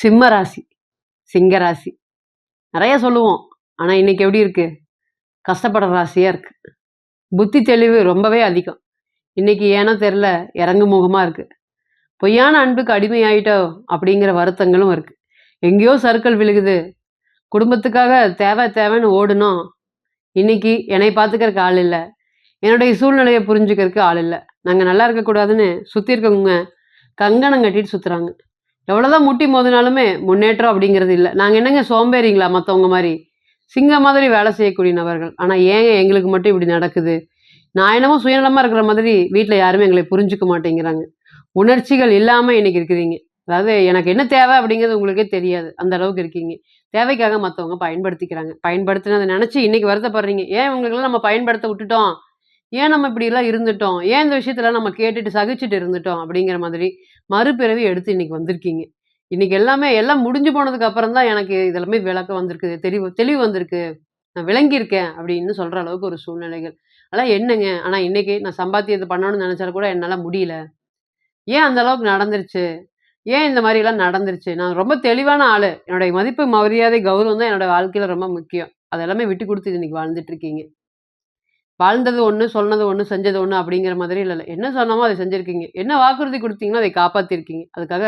சிம்ம ராசி சிங்க ராசி நிறைய சொல்லுவோம். ஆனால் இன்னைக்கு எப்படி இருக்கு? கஷ்டப்படுற ராசியாக இருக்கு. புத்தி தெளிவு ரொம்பவே அதிகம். இன்னைக்கு ஏனோ தெரில இறங்கு முகமாக இருக்கு. பொய்யான அன்புக்கு அடிமையாயிட்டோ அப்படிங்கிற வருத்தங்களும் இருக்கு. எங்கேயோ சர்க்கிள் விழுகுது. குடும்பத்துக்காக தேவை தேவைன்னு ஓடணும் இன்னைக்கு என்னை பார்த்துக்கிறதுக்கு ஆள் இல்லை. என்னுடைய சூழ்நிலையை புரிஞ்சுக்கிறதுக்கு ஆள் இல்லை. நாங்கள் நல்லா இருக்கக்கூடாதுன்னு சுற்றி இருக்கவங்க கங்கணம் கட்டிட்டு சுற்றுறாங்க எவ்வளோதான் முட்டி மோதினாலுமே முன்னேற்றம் அப்படிங்கிறது இல்லை. நாங்கள் என்னங்க சோம்பேறிங்களா மற்றவங்க மாதிரி? சிங்கம் மாதிரி வேலை செய்யக்கூடிய நபர்கள். ஆனால் ஏங்க எங்களுக்கு மட்டும் இப்படி நடக்குது? நான் என்னமோ சுயநலமாக இருக்கிற மாதிரி வீட்டில் யாருமே எங்களை புரிஞ்சுக்க மாட்டேங்கிறாங்க. உணர்ச்சிகள் இல்லாமல் இன்னைக்கு இருக்கிறீங்க. அதாவது எனக்கு என்ன தேவை அப்படிங்கிறது உங்களுக்கே தெரியாது. அந்த அளவுக்கு இருக்கீங்க. தேவைக்காக மற்றவங்க பயன்படுத்திக்கிறாங்க. பயன்படுத்தினதை நினச்சி இன்னைக்கு வருத்தப்படுறீங்க. ஏன் இவங்களுக்கெல்லாம் நம்ம பயன்படுத்த விட்டுட்டோம்? ஏன் நம்ம இப்படிலாம் இருந்துட்டோம்? ஏன் இந்த விஷயத்துல நம்ம கேட்டுட்டு சகிச்சுட்டு இருந்துட்டோம்? அப்படிங்கிற மாதிரி மறுபிறவி எடுத்து இன்னைக்கு வந்திருக்கீங்க. இன்னைக்கு எல்லாமே எல்லாம் முடிஞ்சு போனதுக்கு அப்புறம் தான் எனக்கு இதெல்லாமே விளக்கம் வந்திருக்கு தெளிவு தெளிவு வந்திருக்கு. நான் விளங்கியிருக்கேன் அப்படின்னு சொல்ற அளவுக்கு ஒரு சூழ்நிலைகள். அதெல்லாம் என்னங்க? ஆனால் இன்னைக்கு நான் சம்பாத்தியத்தை பண்ணணும்னு நினச்சா கூட என்னால் முடியல. ஏன் அந்த அளவுக்கு நடந்துருச்சு? ஏன் இந்த மாதிரிலாம் நடந்துருச்சு? நான் ரொம்ப தெளிவான ஆள். என்னுடைய மதிப்பு மரியாதை கௌரவம் தான் என்னோட வாழ்க்கையில் ரொம்ப முக்கியம். அதெல்லாமே விட்டு கொடுத்து இன்னைக்கு வாழ்ந்துட்டு இருக்கீங்க. வாழ்ந்தது ஒன்று சொன்னது ஒன்று செஞ்சது ஒன்று அப்படிங்கிற மாதிரி இல்லை என்ன சொன்னமோ அதை செஞ்சிருக்கீங்க. என்ன வாக்குறுதி கொடுத்தீங்கன்னா அதை காப்பாற்றிருக்கீங்க அதுக்காக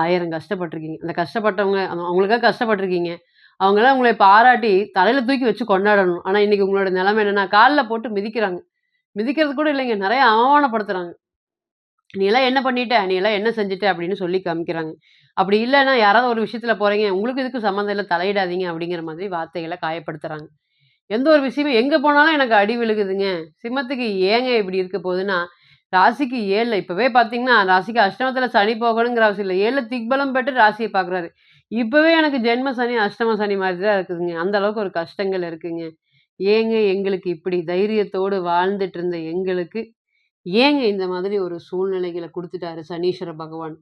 ஆயிரம் கஷ்டப்பட்டிருக்கீங்க அந்த கஷ்டப்பட்டவங்க அவங்களுக்காக கஷ்டப்பட்டிருக்கீங்க அவங்களாம் உங்களை பாராட்டி தலையில் தூக்கி வச்சு கொண்டாடணும். ஆனால் இன்னைக்கு உங்களோட நிலைமை என்னென்னா காலில் போட்டு மிதிக்கிறாங்க. மிதிக்கிறது கூட இல்லைங்க. நிறைய அவமானப்படுத்துகிறாங்க "நீ எல்லாம் என்ன பண்ணிட்ட? நீ எல்லாம் என்ன செஞ்சுட்ட?" அப்படின்னு சொல்லி காமிக்கிறாங்க. அப்படி இல்லைன்னா யாராவது ஒரு விஷயத்தில் போகிறீங்க "உங்களுக்கு இதுக்கு சம்மந்தம் இல்லை தலையிடாதீங்க." அப்படிங்கிற மாதிரி வார்த்தைகளை காயப்படுத்துகிறாங்க எந்த ஒரு விஷயமும் எங்க போனாலும் எனக்கு அடி விழுகுதுங்க. சிம்மத்துக்கு ஏங்க இப்படி இருக்க போகுதுன்னா, ராசிக்கு ஏழில் இப்பவே பார்த்தீங்கன்னா, ராசிக்கு அஷ்டமத்துல சனி போகணுங்கிற அவசியம் இல்லை ஏழில் திக்பலம் பெற்று ராசியை பார்க்குறாரு. இப்பவே எனக்கு ஜென்ம சனி, அஷ்டம சனி மாதிரி தான் இருக்குதுங்க. அந்த அளவுக்கு ஒரு கஷ்டங்கள் இருக்குங்க. ஏங்க எங்களுக்கு இப்படி தைரியத்தோடு வாழ்ந்துட்டு இருந்த எங்களுக்கு, ஏங்க இந்த மாதிரி ஒரு சூழ்நிலைகளை கொடுத்துட்டாரு சனீஸ்வர பகவான்?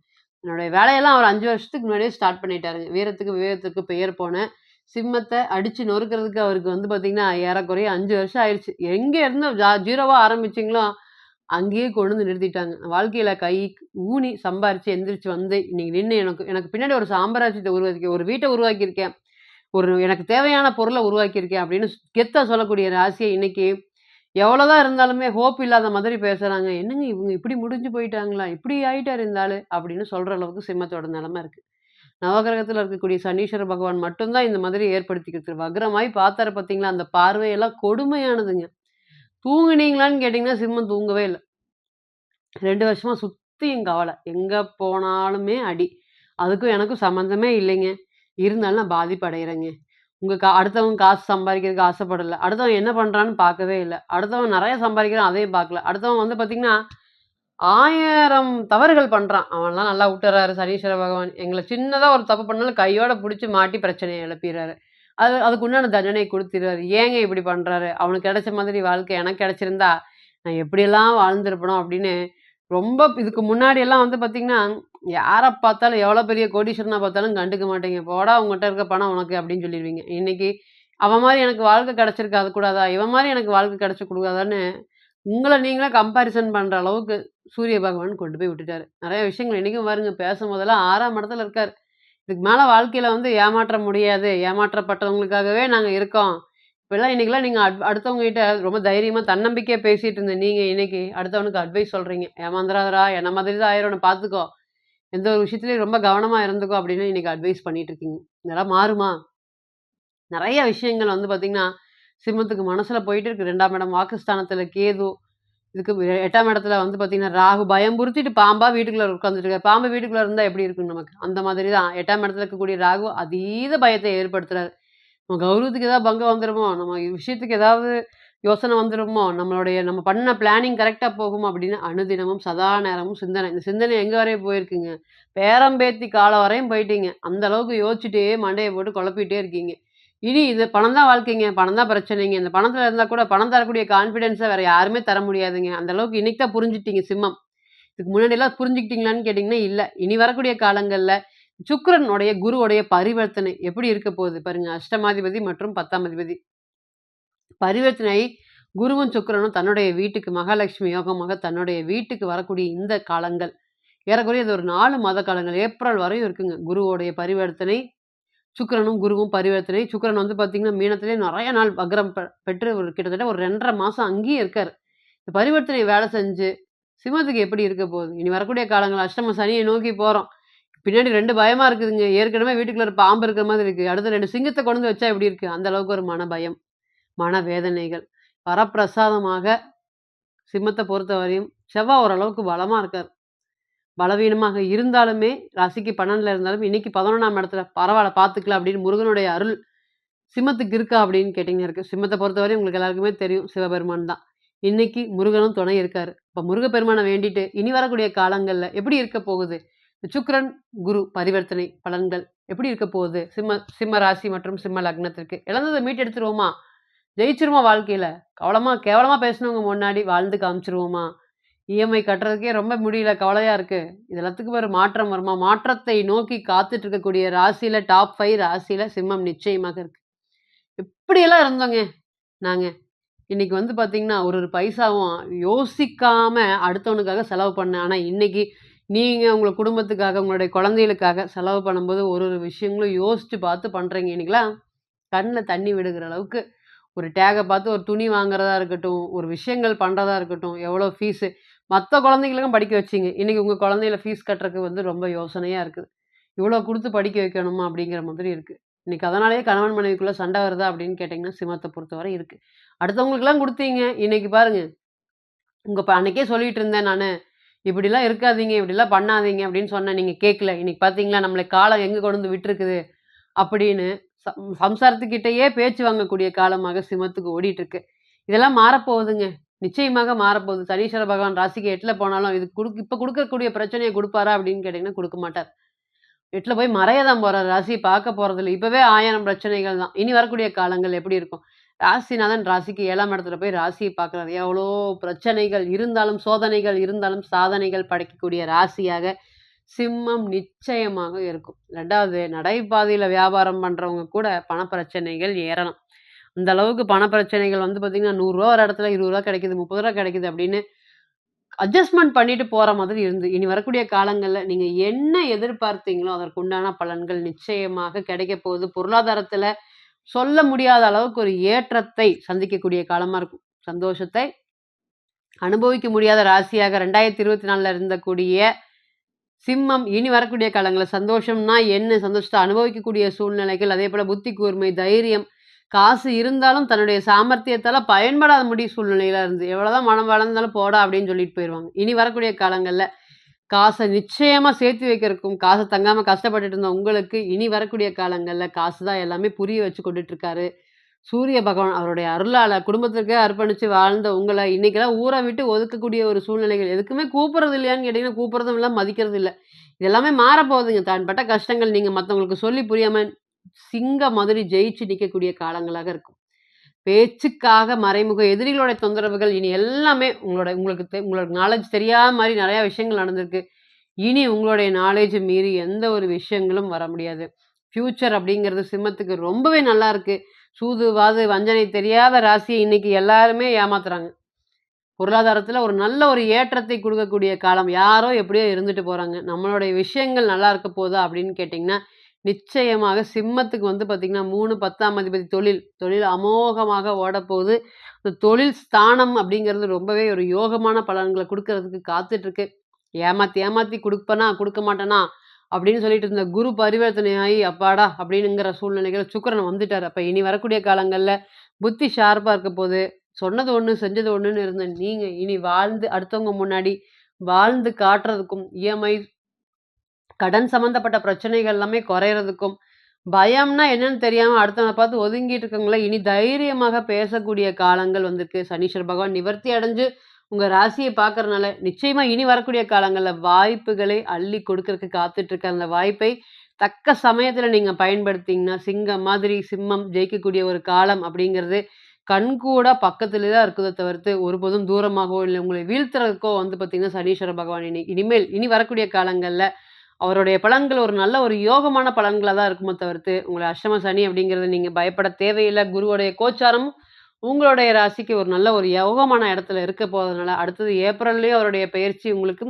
என்னுடைய வேலையெல்லாம் அவர் அஞ்சு வருஷத்துக்கு முன்னாடியே ஸ்டார்ட் பண்ணிட்டாருங்க. வீரத்துக்கு விவேகத்துக்கு பெயர் போனேன் சிம்மத்தை அடித்து நொறுக்கிறதுக்கு அவருக்கு வந்து பார்த்தீங்கன்னா, ஏறக்குறைய அஞ்சு வருஷம் ஆயிடுச்சு எங்கே இருந்து ஜா ஜீரோவாக ஆரம்பிச்சிங்களோ அங்கேயே கொண்டு வந்து நிறுத்திட்டாங்க. வாழ்க்கையில் கை ஊனி சம்பாரித்து எந்திரிச்சு வந்து, இன்னைக்கு நின்று எனக்கு எனக்கு பின்னாடி ஒரு சாம்ராஜ்யத்த உருவாக்கி ஒரு வீட்டை உருவாக்கியிருக்கேன். ஒரு எனக்கு தேவையான பொருளை உருவாக்கியிருக்கேன் அப்படின்னு கெத்தாக சொல்லக்கூடிய ராசியை இன்னைக்கு எவ்வளோதான் இருந்தாலுமே ஹோப் இல்லாத மாதிரி பேசுகிறாங்க "என்னங்க இவங்க இப்படி முடிஞ்சு போயிட்டாங்களா? இப்படி ஆயிட்டாரு இருந்தாலும் அப்படின்னு சொல்கிற அளவுக்கு சிம்மத்தோட நிலமை இருக்குது நவகிரகத்தில் இருக்கக்கூடிய சனீஸ்வர பகவான் மட்டும்தான் இந்த மாதிரி ஏற்படுத்திக்கிட்டு வக்ரமாய் பார்த்தாரு பார்த்தீங்களா, அந்த பார்வையெல்லாம் கொடுமையானதுங்க. தூங்குனீங்களான்னு கேட்டிங்கன்னா சிம்மம் தூங்கவே இல்லை ரெண்டு வருஷமா சுத்தியும் கவலை எங்கே போனாலுமே அடி. அதுக்கும் எனக்கும் சம்மந்தமே இல்லைங்க. இருந்தாலும் நான் பாதிப்படைகிறேங்க உங்கள் கா அடுத்தவங்க காசு சம்பாதிக்கிறதுக்கு ஆசைப்படல. அடுத்தவன் என்ன பண்ணுறான்னு பார்க்கவே இல்லை அடுத்தவன் நிறைய சம்பாதிக்கிறான் அதையும் பார்க்கல. அடுத்தவன் வந்து பார்த்தீங்கன்னா, ஆயிரம் தவறுகள் பண்ணுறான் அவன்லாம் நல்லா விட்டுறாரு சனீஸ்வர பகவான். எங்களை சின்னதாக ஒரு தப்பு பண்ணாலும் கையோட பிடிச்சி மாட்டி பிரச்சனையை எழுப்பிடுறாரு அது அதுக்கு உண்டான தண்டனை கொடுத்துருவாரு ஏங்க இப்படி பண்ணுறாரு அவனுக்கு கிடைச்ச மாதிரி வாழ்க்கை எனக்கு கிடைச்சிருந்தா, நான் எப்படியெல்லாம் வாழ்ந்திருப்பனோ அப்படின்னு ரொம்ப இதுக்கு முன்னாடியெல்லாம் வந்து பார்த்தீங்கன்னா, யாரை பார்த்தாலும் எவ்வளோ பெரிய கோடீஸ்வரனா பார்த்தாலும் கண்டுக்க மாட்டீங்க. "போடா அவங்ககிட்ட இருக்க பணம் உனக்கு" அப்படின்னு சொல்லிடுவீங்க இன்னைக்கு அவன் மாதிரி எனக்கு வாழ்க்கை கிடச்சிருக்காது கூடாதா? இவன் மாதிரி எனக்கு வாழ்க்கை கிடச்சி கொடுக்காதான்னு உங்களை நீங்களே கம்பேரிசன் பண்ணுற அளவுக்கு சூரிய பகவான் கொண்டு போய் விட்டுட்டாரு. நிறைய விஷயங்கள் இன்னைக்கும் பாருங்க பேசும்போதெல்லாம் 6ஆம் இடத்துல இருக்கார் இதுக்கு மேலே வாழ்க்கையில் வந்து ஏமாற்ற முடியாது. ஏமாற்றப்பட்டவங்களுக்காகவே நாங்கள் இருக்கோம். இப்போல்லாம் இன்றைக்கெலாம் நீங்கள் அட் அடுத்தவங்ககிட்ட ரொம்ப தைரியமாக தன்னம்பிக்கையாக பேசிகிட்டு இருந்த நீங்கள் இன்னைக்கு அடுத்தவனுக்கு அட்வைஸ் சொல்கிறீங்க ஏமாந்துராதரா என்ன மாதிரி தான் ஆயிரணும் பார்த்துக்கோ. எந்த ஒரு விஷயத்துலையும் ரொம்ப கவனமாக இருந்துக்கோ" அப்படின்னு இன்றைக்கி அட்வைஸ் பண்ணிகிட்டு இருக்கீங்க. இதெல்லாம் மாறுமா? நிறைய விஷயங்கள் வந்து பார்த்திங்கன்னா சிம்மத்துக்கு மனசுல போயிட்டு இருக்கு. ரெண்டாம் இடம் வாக்குஸ்தானத்துல கேது. இதுக்கு எட்டாம் இடத்துல வந்து பார்த்தீங்கன்னா, ராகு பயம்புறுத்திட்டு பாம்பா வீட்டுக்குள்ளே உட்காந்துட்டு இருக்காரு. பாம்பு வீட்டுக்குள்ளே இருந்தால் எப்படி இருக்கும் நமக்கு? அந்த மாதிரி தான் எட்டாம் இடத்துல இருக்கக்கூடிய ராகு அதீத பயத்தை ஏற்படுத்துறாரு. நம்ம கௌரவத்துக்கு ஏதாவது பங்கம் வந்துருமோ? நம்ம விஷயத்துக்கு ஏதாவது யோசனை வந்துருமோ? நம்மளுடைய நம்ம பண்ண பிளானிங் கரெக்டாக போகும் அப்படின்னு அனுதினமும் சதா நேரமும் சிந்தனை. இந்த சிந்தனை எங்கே வரையும் போயிருக்குங்க? பேரம்பேத்தி காலம் வரையும் போயிட்டீங்க. அந்த அளவுக்கு யோசிச்சுட்டே மண்டையை போட்டு குழப்பிட்டே இருக்கீங்க. இனி இது பணம் தான் வாழ்க்கைங்க. பணம் தான் பிரச்சனைங்க. இந்த பணத்தில் இருந்தால் கூட பணம் தரக்கூடிய கான்ஃபிடென்ஸை வேற யாருமே தர முடியாதுங்க. அந்த அளவுக்கு இன்னைக்கு தான் புரிஞ்சுட்டீங்க சிம்மம். இதுக்கு முன்னாடிலாம் புரிஞ்சுக்கிட்டீங்களான்னு கேட்டிங்கன்னா இல்லை இனி வரக்கூடிய காலங்களில் சுக்கரனுடைய குருவுடைய பரிவர்த்தனை எப்படி இருக்க போகுது பாருங்க. அஷ்டமாதிபதி மற்றும் 10ஆம் அதிபதி. பரிவர்த்தனை குருவும், சுக்கரனும் தன்னுடைய வீட்டுக்கு மகாலட்சுமி யோகமாக தன்னுடைய வீட்டுக்கு வரக்கூடிய இந்த காலங்கள் ஏறக்குறைய இது ஒரு நாலு மாத காலங்கள். ஏப்ரல் வரையும் இருக்குங்க. குருவோடைய பரிவர்த்தனை, சுக்கரனும் குருவும் பரிவர்த்தனை. சுக்கரன் வந்து பார்த்தீங்கன்னா, மீனத்திலே நிறைய நாள் வக்ரம் பெற்று ஒரு கிட்டத்தட்ட ஒரு ரெண்டரை மாதம் அங்கேயே இருக்கார் இந்த பரிவர்த்தனை வேலை செஞ்சு, சிம்மத்துக்கு எப்படி இருக்க போகுது? இனி வரக்கூடிய காலங்கள் அஷ்டம சனியை நோக்கி போகிறோம் பின்னாடி ரெண்டு பயமா இருக்குதுங்க. ஏற்கனவே வீட்டுக்குள்ள ஒரு பாம்பு இருக்கிற மாதிரி இருக்கு. அடுத்து ரெண்டு சிங்கத்தை கொண்டு வந்து வச்சா எப்படி இருக்கு? அந்த அளவுக்கு ஒரு மன பயம், மன வேதனைகள். வரப்பிரசாதமாக சிம்மத்தை பொறுத்தவரையும் செவ்வாய் ஓரளவுக்கு பலமா இருக்கார் பலவீனமாக இருந்தாலுமே, ராசிக்கு 12ல இருந்தாலும், இன்னைக்கு 11ஆம் இடத்துல பரவாயில்ல பார்த்துக்கலாம் அப்படின்னு முருகனுடைய அருள் சிம்மத்துக்கு இருக்கா அப்படின்னு கேட்டீங்கன்னா இருக்கு. சிம்மத்தை பொறுத்தவரையும் உங்களுக்கு எல்லாருக்குமே தெரியும். சிவபெருமான் தான். இன்னைக்கு முருகனும் துணை இருக்காரு. இப்போ முருகப்பெருமானை வேண்டிட்டு, இனி வரக்கூடிய காலங்களில் எப்படி இருக்க போகுது? சுக்கிரன், குரு பரிவர்த்தனை பலன்கள் எப்படி இருக்க போகுது? சிம்ம சிம்ம ராசி மற்றும் சிம்ம லக்னத்திற்கு. இழந்ததை மீட்டெடுத்துருவோமா? ஜெயிச்சிருமா வாழ்க்கையில் கவலமாக கேவலமாக பேசினவங்க முன்னாடி வாழ்ந்து காமிச்சிருவோமா இஎம்ஐ கட்டுறதுக்கே ரொம்ப முடியல, கவலையா இருக்கு. இது எல்லாத்துக்கும் ஒரு மாற்றம் வருமா? மாற்றத்தை நோக்கி காத்துட்டு இருக்கக்கூடிய ராசியில டாப் ஃபைவ் ராசியில சிம்மம் நிச்சயமாக இருக்கு. இப்படியெல்லாம் இருந்தோங்க நாங்க. இன்னைக்கு வந்து பார்த்திங்கன்னா ஒரு ஒரு பைசாவும் யோசிக்காம அடுத்தவனுக்காக செலவு பண்ணேன். ஆனா இன்னைக்கு நீங்க உங்க குடும்பத்துக்காக, உங்களுடைய குழந்தைகளுக்காக செலவு பண்ணும்போது ஒரு ஒரு விஷயங்களும் யோசிச்சு பார்த்து பண்றீங்க. இன்னைக்கெல்லாம் கண்ணில் தண்ணி விடுகிற அளவுக்கு ஒரு டேகை பார்த்து ஒரு துணி வாங்குறதா இருக்கட்டும், ஒரு விஷயங்கள் பண்ணுறதா இருக்கட்டும், எவ்வளோ ஃபீஸு மற்ற குழந்தைங்களுக்கும் படிக்க வச்சீங்க. இன்றைக்கி உங்கள் குழந்தைகள ஃபீஸ் கட்டுறதுக்கு வந்து ரொம்ப யோசனையாக இருக்குது. இவ்வளோ கொடுத்து படிக்க வைக்கணுமா? அப்படிங்கிற மாதிரி இருக்குது இன்றைக்கி அதனாலேயே கணவன் மனைவிக்குள்ள சண்டை வருதா அப்படின்னு கேட்டிங்கன்னா சிம்மத்தை பொறுத்தவரை இருக்குது அடுத்தவங்களுக்கெல்லாம் கொடுத்தீங்க இன்னைக்கு பாருங்கள் உங்கள் ப அன்றைக்கே சொல்லிகிட்டு இருந்தேன் நான் இப்படிலாம் இருக்காதீங்க, இப்படிலாம் பண்ணாதீங்க அப்படின்னு சொன்னேன். நீங்கள் கேட்கல. இன்னைக்கு பார்த்தீங்களா, நம்மளை காலம் எங்கே கொண்டு வந்து விட்டுருக்குது அப்படின்னு சம் பேச்சு வாங்கக்கூடிய காலமாக சிம்மத்துக்கு ஓடிட்டுருக்கு இதெல்லாம் மாறப்போகுதுங்க. நிச்சயமாக மாறப்போகுது. சனீஸ்வர பகவான் ராசிக்கு எட்டில் போனாலும், இது கொடு இப்போ கொடுக்கக்கூடிய பிரச்சனையை கொடுப்பாரா அப்படின்னு கேட்டிங்கன்னா கொடுக்க மாட்டார். எட்டில் போய் மறைய தான் போகிறார் ராசி பார்க்க போகிறதில்ல இப்போவே ஆயிரம் பிரச்சனைகள் தான். இனி வரக்கூடிய காலங்கள் எப்படி இருக்கும்? ராசிநாதன் ராசிக்கு ஏழாம் இடத்துல போய் ராசியை பார்க்குறாரு. எவ்வளோ பிரச்சனைகள் இருந்தாலும், சோதனைகள் இருந்தாலும், சாதனைகள் படைக்கக்கூடிய ராசியாக சிம்மம் நிச்சயமாக இருக்கும். ரெண்டாவது நடைபாதையில் வியாபாரம் பண்ணுறவங்க கூட பணப்பிரச்சனைகள் ஏறலாம். அந்த அளவுக்கு பணப்பிரச்சனைகள் வந்து பார்த்தீங்கன்னா, நூறுரூவா ஒரு இடத்துல இருபது ரூபா கிடைக்குது, முப்பது ரூபா கிடைக்குது அப்படின்னு அட்ஜஸ்ட்மெண்ட் பண்ணிட்டு போற மாதிரி இருந்து, இனி வரக்கூடிய காலங்களில் நீங்க என்ன எதிர்பார்த்தீங்களோ, அதற்குண்டான பலன்கள் நிச்சயமாக கிடைக்கப் போகுது. பொருளாதாரத்துல சொல்ல முடியாத அளவுக்கு ஒரு ஏற்றத்தை சந்திக்கக்கூடிய காலமா இருக்கும். சந்தோஷத்தை அனுபவிக்க முடியாத ராசியாக 2024ல இருந்தக்கூடிய சிம்மம் இனி வரக்கூடிய காலங்களில் சந்தோஷம்னா என்ன? சந்தோஷத்தை அனுபவிக்கக்கூடிய சூழ்நிலைகள், அதே போல் புத்தி கூர்மை, தைரியம், காசு இருந்தாலும் தன்னுடைய சாமர்த்தியத்தால் பயன்படாத முடிய சூழ்நிலையில இருந்து, எவ்வளோதான் மனம் வளர்ந்தாலும் போடா அப்படின்னு சொல்லிட்டு போயிடுவாங்க இனி வரக்கூடிய காலங்களில் காசை நிச்சயமாக சேர்த்து வைக்கிறதுக்கும், காசை தங்காமல் கஷ்டப்பட்டுட்டு இருந்த உங்களுக்கு, இனி வரக்கூடிய காலங்களில் காசு தான் எல்லாமே புரிய வச்சு கொண்டுட்டு இருக்காரு. சூரிய பகவான் அவருடைய அருளால் குடும்பத்திற்கே அர்ப்பணித்து வாழ்ந்த உங்களை இன்றைக்கெல்லாம் ஊரை விட்டு ஒதுக்கக்கூடிய ஒரு சூழ்நிலைகள். எதுக்குமே கூப்பிட்றது இல்லையான்னு கேட்டிங்கன்னா கூப்பிட்றதும் இல்லை மதிக்கிறது இல்லை இதெல்லாமே மாறப்போகுதுங்க. தான் பட்ட கஷ்டங்கள் நீங்கள் மற்றவங்களுக்கு சொல்லி புரியாமல் சிங்கம் மாதிரி ஜெயிச்சு நிற்கக்கூடிய காலங்களாக இருக்கும். பேச்சுக்காக மறைமுக எதிரிகளுடைய தொந்தரவுகள் இனி எல்லாமே உங்களோட உங்களுக்கு தெ உங்களோட நாலேஜ் தெரியாத மாதிரி நிறையா விஷயங்கள் நடந்திருக்கு. இனி உங்களுடைய நாலேஜை மீறி எந்த ஒரு விஷயங்களும் வர முடியாது. ஃபியூச்சர் அப்படிங்கிறது சிம்மத்துக்கு ரொம்பவே நல்லா இருக்கு. சூது, வாது, வஞ்சனை தெரியாத ராசியை இன்னைக்கு எல்லாருமே ஏமாத்துறாங்க. பொருளாதாரத்தில் ஒரு நல்ல ஒரு ஏற்றத்தை கொடுக்கக்கூடிய காலம். யாரோ எப்படியோ இருந்துட்டு போகிறாங்க நம்மளுடைய விஷயங்கள் நல்லா இருக்க போதா அப்படின்னு கேட்டிங்கன்னா நிச்சயமாக சிம்மத்துக்கு வந்து பார்த்தீங்கன்னா, 3 10ஆம் அதிபதி தொழில். தொழில் அமோகமாக ஓடப்போகுது. இந்த தொழில் ஸ்தானம் அப்படிங்கிறது ரொம்பவே ஒரு யோகமான பலன்களை கொடுக்கறதுக்கு காத்துட்ருக்கு ஏமாத்தி ஏமாத்தி குடுப்பனா, கொடுக்க மாட்டேனா அப்படின்னு சொல்லிட்டு இருந்த குரு பரிவர்த்தனை ஆகி அப்பாடா! அப்படிங்கிற சூழ்நிலைகள் சுக்கரன் வந்துட்டார் அப்போ இனி வரக்கூடிய காலங்களில் புத்தி ஷார்ப்பாக இருக்க போது. சொன்னது ஒன்று செஞ்சது ஒன்றுன்னு இருந்த நீங்கள் இனி வாழ்ந்து அடுத்தவங்க முன்னாடி வாழ்ந்து காட்டுறதுக்கும், இஎம்ஐ கடன் சம்மந்தப்பட்ட பிரச்சனைகள் எல்லாமே குறையறதுக்கும், பயம்னா என்னன்னு தெரியாமல் அடுத்தவனை பார்த்து ஒதுங்கிட்டு இருக்கவங்கள இனி தைரியமாக பேசக்கூடிய காலங்கள் வந்திருக்கு. சனீஸ்வர பகவான் நிவர்த்தி அடைஞ்சு உங்கள் ராசியை பார்க்கறனால, நிச்சயமாக இனி வரக்கூடிய காலங்களில் வாய்ப்புகளை அள்ளி கொடுக்கறதுக்கு காத்துட்ருக்க அந்த வாய்ப்பை தக்க சமயத்தில் நீங்கள் பயன்படுத்திங்கன்னா சிங்கம் மாதிரி சிம்மம் ஜெயிக்கக்கூடிய ஒரு காலம் அப்படிங்கிறது கண்கூட பக்கத்திலே தான் இருக்குதை தவிர்த்து, ஒருபோதும் தூரமாகவோ, இல்லை உங்களை வீழ்த்துறதுக்கோ வந்து பார்த்தீங்கன்னா, சனீஸ்வர பகவான் இனி இனிமேல் இனி வரக்கூடிய காலங்களில் அவருடைய பலன்கள் ஒரு நல்ல ஒரு யோகமான பலன்களாக தான் இருக்குமோ தவிர்த்து, உங்களை அஷ்டம சனி அப்படிங்கிறது நீங்கள் பயப்பட தேவையில்லை குருவுடைய கோச்சாரம் உங்களுடைய ராசிக்கு ஒரு நல்ல ஒரு யோகமான இடத்துல இருக்க போகிறதுனால அடுத்தது ஏப்ரல்லையும் அவருடைய பயிற்சி உங்களுக்கு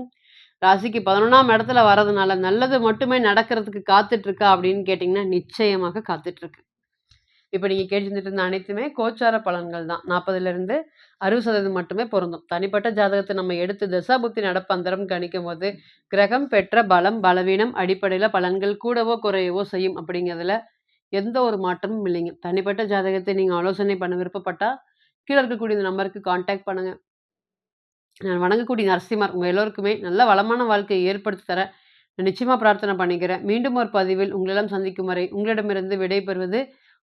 ராசிக்கு 11ஆம் இடத்துல வரதுனால, நல்லது மட்டுமே நடக்கிறதுக்கு காத்துட்ருக்கா அப்படின்னு கேட்டிங்கன்னா நிச்சயமாக காத்துட்ருக்கு. இப்போ நீங்கள் கேட்டுட்டு இருந்த அனைத்துமே கோச்சார பலன்கள் தான். 40லிருந்து 60% மட்டுமே பொருந்தும். தனிப்பட்ட ஜாதகத்தை நம்ம எடுத்து தசாபுத்தி நடப்பந்தரம் கணிக்கும்போது, கிரகம் பெற்ற பலம், பலவீனம் அடிப்படையில் பலன்கள் கூடவோ, குறையவோ செய்யும் அப்படிங்கிறதுல எந்த ஒரு மாற்றமும் இல்லைங்க. தனிப்பட்ட ஜாதகத்தை நீங்கள் ஆலோசனை பண்ண விருப்பப்பட்டால் கீழே இருக்கக்கூடிய இந்த நம்பருக்கு காண்டாக்ட் பண்ணுங்கள் நான் வணங்கக்கூடிய நரசிம்மர் உங்கள் எல்லோருக்குமே நல்ல வளமான வாழ்க்கையை ஏற்படுத்தி தர, நிச்சயமாக பிரார்த்தனை பண்ணிக்கிறேன். மீண்டும் ஒரு பதிவில் உங்களெல்லாம் சந்திக்கும் வரை, உங்களிடமிருந்து விடைபெறுவது